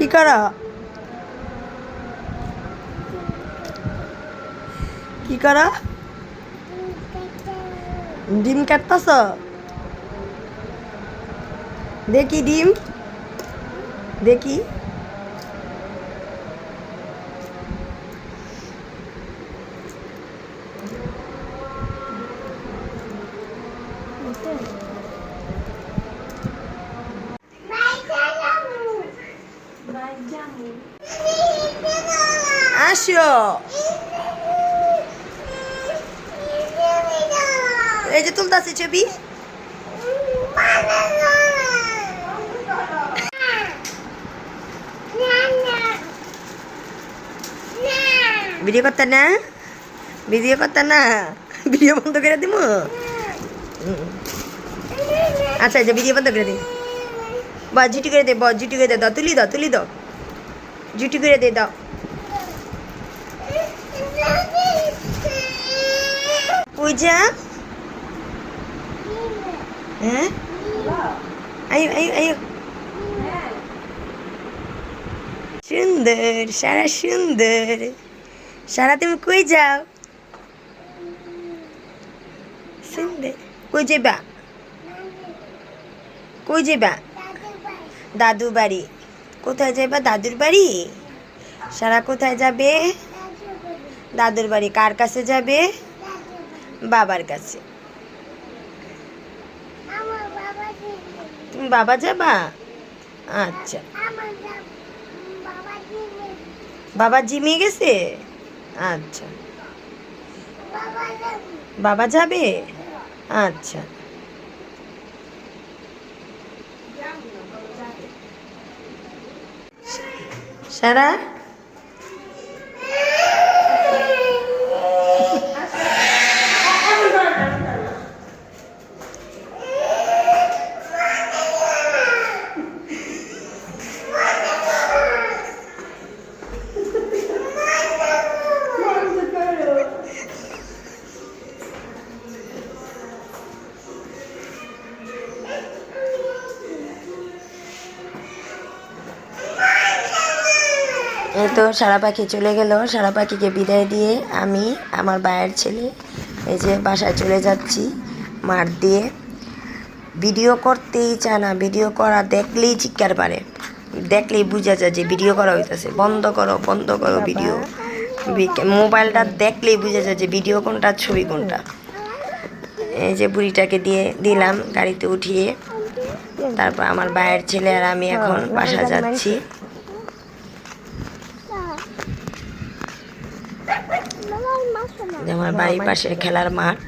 কি করা কি করা ডিম কাটতাছ দেখি ডিম দেখি আসো। এই যে তুলতাছি ছবি। ভিডিও করতে না? ভিডিও করতে না? ভিডিও বন্ধ করে দিব আচ্ছা আচ্ছা ভিডিও বন্ধ করে দিই। বা জুটি করে দে ব জুটি করে দে দাও তুলি দাও তুলি দাও জুটি করে দে দাও পূজা? হ্যাঁ? সুন্দর, সারা সুন্দর। সারা, তুমি কই যাও? সুন্দর। কই যাবা কই যাবা দাদু বাড়ি। কোথায় যাবা দাদুর বাড়ি? সারা কোথায় যাবে? দাদুর বাড়ি কার কাছে যাবে? বাবার কাছে। তুমি বাবা যাবা? আচ্ছা। বাবা জিমে গেছে? আচ্ছা। বাবা যাবে? আচ্ছা। সারা? এই তো সারা পাখি চলে গেল। সারা পাখিকে বিদায় দিয়ে আমি আমার বায়ের ছেলে এই যে বাসায় চলে যাচ্ছি মাঠ দিয়ে। ভিডিও করতেই চায় না ভিডিও করা দেখলেই চিৎকার পারে দেখলেই বুঝা যায় যে ভিডিও করা হইতেছে। বন্ধ করো বন্ধ করো ভিডিও। মোবাইলটা দেখলেই বুঝা যায় যে ভিডিও কোনটা ছবি কোনটা। এই যে বুড়িটাকে দিয়ে দিলাম গাড়িতে উঠিয়ে। তারপর আমার বায়ের ছেলে আর আমি এখন বাসা যাচ্ছি। যেমন বাড়ির পাশে খেলার মাঠ।